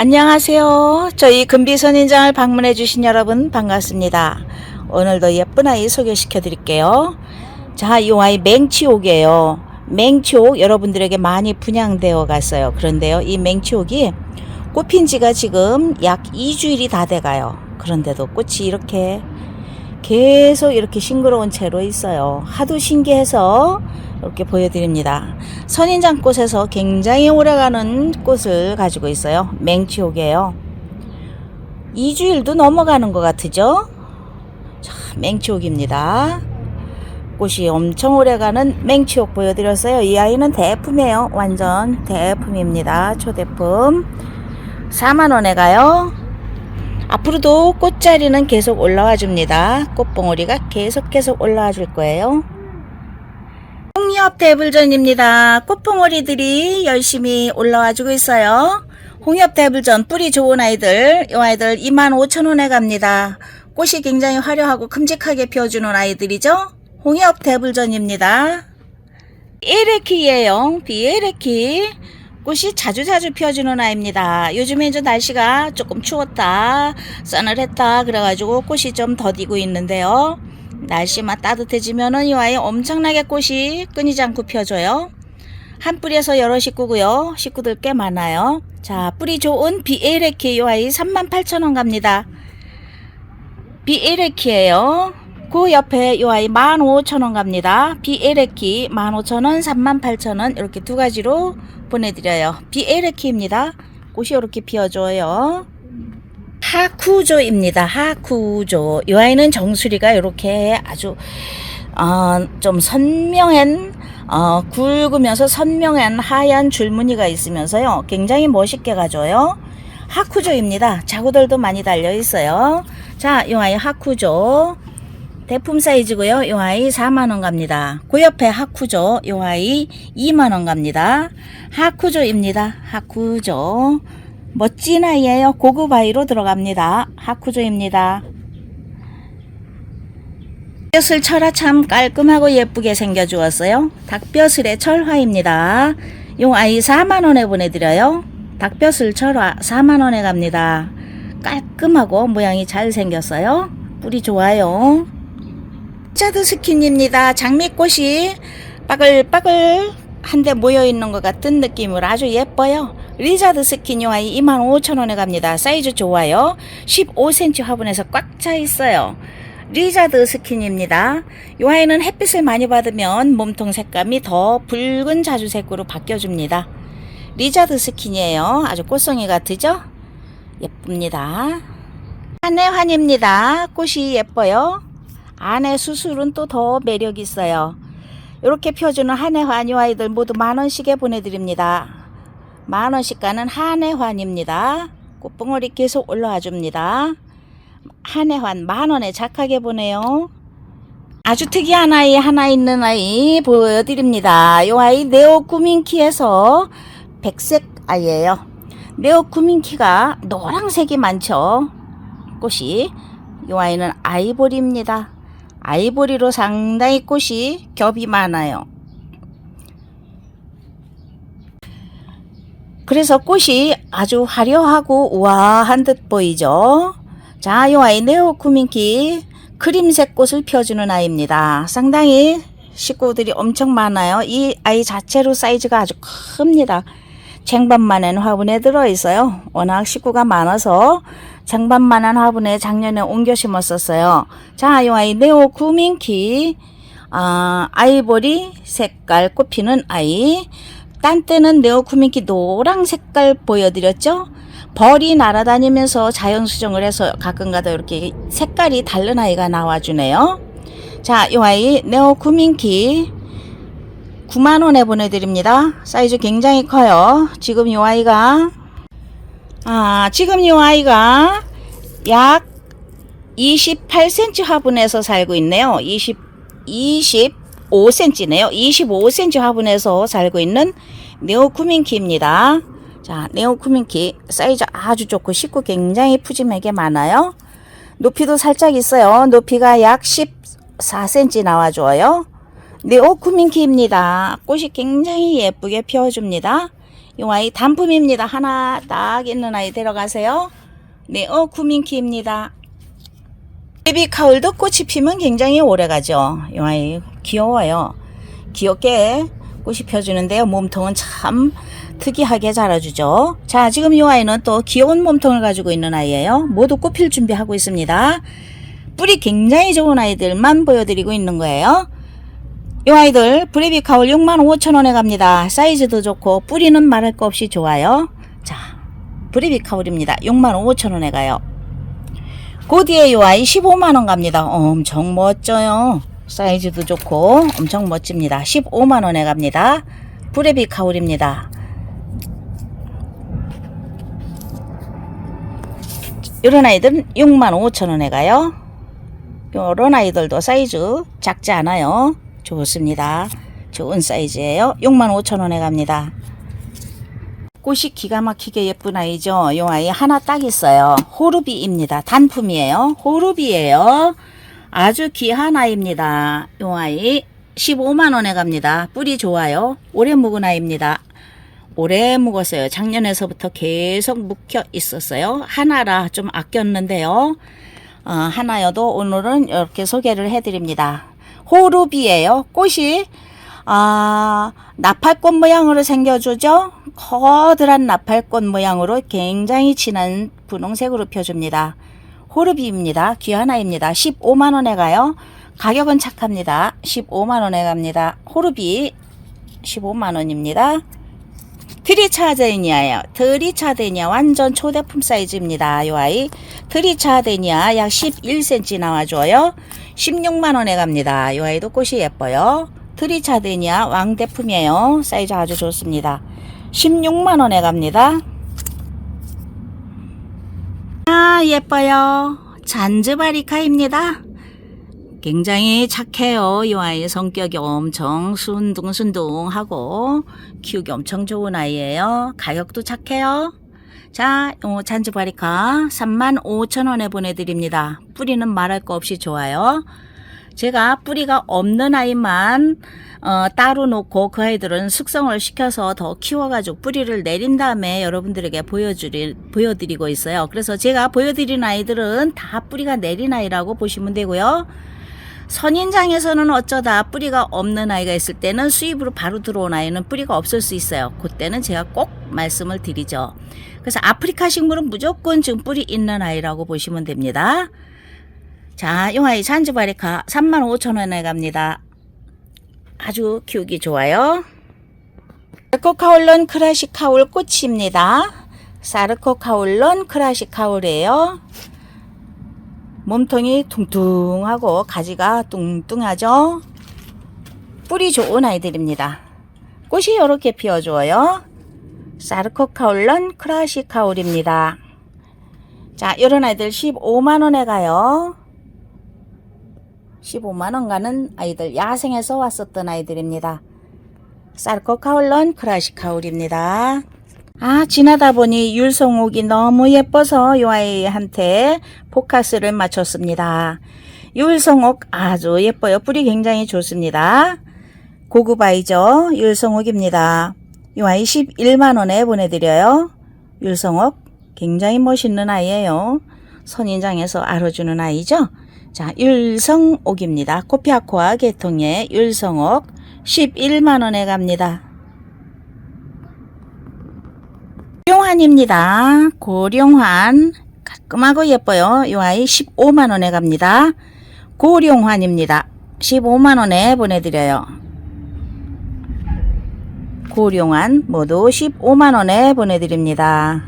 안녕하세요. 저희 금비선인장을 방문해 주신 여러분 반갑습니다. 오늘도 예쁜 아이 소개시켜 드릴게요. 자, 이 아이 맹치옥이에요. 맹치옥 여러분들에게 많이 분양되어 갔어요. 그런데요, 이 맹치옥이 꽃핀 지가 지금 약 2주일이 다 돼가요. 그런데도 꽃이 이렇게 계속 이렇게 싱그러운 채로 있어요. 하도 신기해서 이렇게 보여드립니다. 선인장 꽃에서 굉장히 오래가는 꽃을 가지고 있어요. 맹치옥이에요. 2주일도 넘어가는 것 같으죠? 자, 맹치옥입니다. 꽃이 엄청 오래가는 맹치옥 보여드렸어요. 이 아이는 대품이에요. 완전 대품입니다. 초대품. 4만원에 가요. 앞으로도 꽃 자리는 계속 올라와 줍니다. 꽃봉오리가 계속 계속 올라와 줄 거예요. 홍리업 대불전입니다. 꽃봉오리들이 열심히 올라와 주고 있어요. 홍엽 대불전 뿌리 좋은 아이들, 이 아이들 25,000원에 갑니다. 꽃이 굉장히 화려하고 큼직하게 피워주는 아이들이죠. 홍엽 대불전입니다. 에레키예요. 비에레키. 꽃이 자주자주 피어주는 아이입니다. 요즘에 이제 날씨가 조금 추웠다, 서늘했다, 그래가지고 꽃이 좀 더디고 있는데요. 날씨만 따뜻해지면은 이 아이 엄청나게 꽃이 끊이지 않고 피어줘요. 한 뿌리에서 여러 식구고요. 식구들 꽤 많아요. 자, 뿌리 좋은 비에레키 이 아이 38,000원 갑니다. 비에레키예요. 그 옆에 이 아이 15,000원 갑니다. 비에레키 15,000원, 38,000원 이렇게 두 가지로 보내드려요. 비에레키입니다. 꽃이 이렇게 피어줘요. 하쿠조입니다. 하쿠조. 이 아이는 정수리가 이렇게 아주 어, 좀 선명한 어, 굵으면서 선명한 하얀 줄무늬가 있으면서요. 굉장히 멋있게 가져요. 하쿠조입니다. 자구들도 많이 달려 있어요. 자, 이 아이 하쿠조. 대품 사이즈고요. 이 아이 4만원 갑니다. 그 옆에 하쿠조. 이 아이 2만원 갑니다. 하쿠조입니다. 하쿠조. 멋진 아이예요. 고급 아이로 들어갑니다. 하쿠조입니다. 닭벼슬 철화 참 깔끔하고 예쁘게 생겨주었어요. 닭벼슬의 철화입니다. 요 아이 4만원에 보내드려요. 닭벼슬 철화 4만원에 갑니다. 깔끔하고 모양이 잘 생겼어요. 뿌리 좋아요. 짜드 스킨입니다. 장미꽃이 빠글빠글 한데 모여있는 것 같은 느낌으로 아주 예뻐요. 리자드 스킨 요 아이 25,000원에 갑니다. 사이즈 좋아요. 15cm 화분에서 꽉 차 있어요. 리자드 스킨입니다. 이 아이는 햇빛을 많이 받으면 몸통 색감이 더 붉은 자주색으로 바뀌어줍니다. 리자드 스킨이에요. 아주 꽃송이 같으죠? 예쁩니다. 한해환입니다. 꽃이 예뻐요. 안에 수술은 또 더 매력 있어요. 이렇게 펴주는 한해 환 이 아이들 모두 만원씩에 보내드립니다. 만원씩 가는 한해 환입니다. 꽃봉오리 계속 올라와 줍니다. 한해 환 만원에 작하게 보내요. 아주 특이한 아이 하나 있는 아이 보여드립니다. 이 아이 네오 구민키에서 백색 아이예요. 네오 구민키가 노란색이 많죠. 꽃이 이 아이는 아이보리입니다. 아이보리로 상당히 꽃이 겹이 많아요. 그래서 꽃이 아주 화려하고 우아한 듯 보이죠. 자, 이 아이 네오 쿠민키 크림색 꽃을 펴주는 아이입니다. 상당히 식구들이 엄청 많아요. 이 아이 자체로 사이즈가 아주 큽니다. 쟁반만한 화분에 들어있어요. 워낙 식구가 많아서 쟁반만한 화분에 작년에 옮겨 심었었어요. 자, 이 아이 네오 구민키 아, 아이보리 색깔 꽃피는 아이 딴 때는 네오 구민키 노랑 색깔 보여드렸죠? 벌이 날아다니면서 자연 수정을 해서 가끔가다 이렇게 색깔이 다른 아이가 나와주네요. 자, 이 아이 네오 구민키 9만원에 보내드립니다. 사이즈 굉장히 커요. 지금 이 아이가, 아, 지금 이 아이가 약 28cm 화분에서 살고 있네요. 20, 25cm네요. 25cm 화분에서 살고 있는 네오쿠민키입니다. 자, 네오쿠민키 사이즈 아주 좋고 식구 굉장히 푸짐하게 많아요. 높이도 살짝 있어요. 높이가 약 14cm 나와줘요. 네오쿠민키입니다. 꽃이 굉장히 예쁘게 피워줍니다. 이 아이 단품입니다. 하나 딱 있는 아이 데려가세요. 네, 어, 구민키입니다. 베이비 카울도 꽃이 피면 굉장히 오래 가죠. 이 아이 귀여워요. 귀엽게 꽃이 펴주는데요. 몸통은 참 특이하게 자라주죠. 자, 지금 이 아이는 또 귀여운 몸통을 가지고 있는 아이예요. 모두 꽃필 준비하고 있습니다. 뿌리 굉장히 좋은 아이들만 보여드리고 있는 거예요. 이 아이들 브레비 카울 65,000원에 갑니다. 사이즈도 좋고 뿌리는 말할 거 없이 좋아요. 자, 브레비 카울입니다. 65,000원에 가요. 그 뒤에 이 아이 15만원 갑니다. 엄청 멋져요. 사이즈도 좋고 엄청 멋집니다. 15만원에 갑니다. 브레비 카울입니다. 이런 아이들은 65,000원에 가요. 이런 아이들도 사이즈 작지 않아요. 좋습니다. 좋은 사이즈예요. 65,000원에 갑니다. 꽃이 기가 막히게 예쁜 아이죠. 이 아이 하나 딱 있어요. 호르비입니다. 단품이에요. 호르비예요. 아주 귀한 아이입니다. 이 아이 15만원에 갑니다. 뿌리 좋아요. 오래 묵은 아이입니다. 오래 묵었어요. 작년에서부터 계속 묵혀 있었어요. 하나라 좀 아꼈는데요. 어, 하나여도 오늘은 이렇게 소개를 해드립니다. 호루비예요. 꽃이 아, 나팔꽃 모양으로 생겨주죠. 커다란 나팔꽃 모양으로 굉장히 진한 분홍색으로 펴줍니다. 호르비입니다. 귀한 아이입니다. 15만원에 가요. 가격은 착합니다. 15만원에 갑니다. 호르비 15만원입니다. 트리차데니아예요. 트리차데니아 완전 초대품 사이즈입니다. 이 아이 트리차데니아 약 11cm 나와줘요. 16만원에 갑니다. 이 아이도 꽃이 예뻐요. 트리차데니아 왕대품이에요. 사이즈 아주 좋습니다. 16만원에 갑니다. 아 예뻐요. 잔즈바리카입니다. 굉장히 착해요. 이 아이 성격이 엄청 순둥순둥하고 키우기 엄청 좋은 아이예요. 가격도 착해요. 자, 요 잔즈바리카 35,000원에 보내드립니다. 뿌리는 말할 거 없이 좋아요. 제가 뿌리가 없는 아이만 어, 따로 놓고 그 아이들은 숙성을 시켜서 더 키워가지고 뿌리를 내린 다음에 여러분들에게 보여주리, 보여드리고 있어요. 그래서 제가 보여드린 아이들은 다 뿌리가 내린 아이라고 보시면 되고요. 선인장에서는 어쩌다 뿌리가 없는 아이가 있을 때는 수입으로 바로 들어온 아이는 뿌리가 없을 수 있어요. 그때는 제가 꼭 말씀을 드리죠. 그래서 아프리카 식물은 무조건 지금 뿌리 있는 아이라고 보시면 됩니다. 자, 이 아이 잔즈바리카 35,000원에 갑니다. 아주 키우기 좋아요. 사르코카울론 크라시카울 꽃입니다. 사르코카울론 크라시카울이에요. 몸통이 퉁퉁하고 가지가 뚱뚱하죠. 뿌리 좋은 아이들입니다. 꽃이 이렇게 피어줘요. 사르코카울론 크라시카울입니다. 자, 이런 아이들 15만원에 가요. 15만원 가는 아이들, 야생에서 왔었던 아이들입니다. 사르코카울론 크라시카울입니다. 아, 지나다 보니 율성옥이 너무 예뻐서 이 아이한테 포커스를 맞췄습니다. 율성옥 아주 예뻐요. 뿌리 굉장히 좋습니다. 고급 아이죠. 율성옥입니다. 이 아이 11만원에 보내드려요. 율성옥 굉장히 멋있는 아이예요. 선인장에서 알아주는 아이죠. 자, 율성옥입니다. 코피아코아 계통의 율성옥 11만원에 갑니다. 고룡환입니다. 고룡환 깔끔하고 예뻐요. 이 아이 15만원에 갑니다. 고룡환입니다. 15만원에 보내드려요. 고룡환 모두 15만원에 보내드립니다.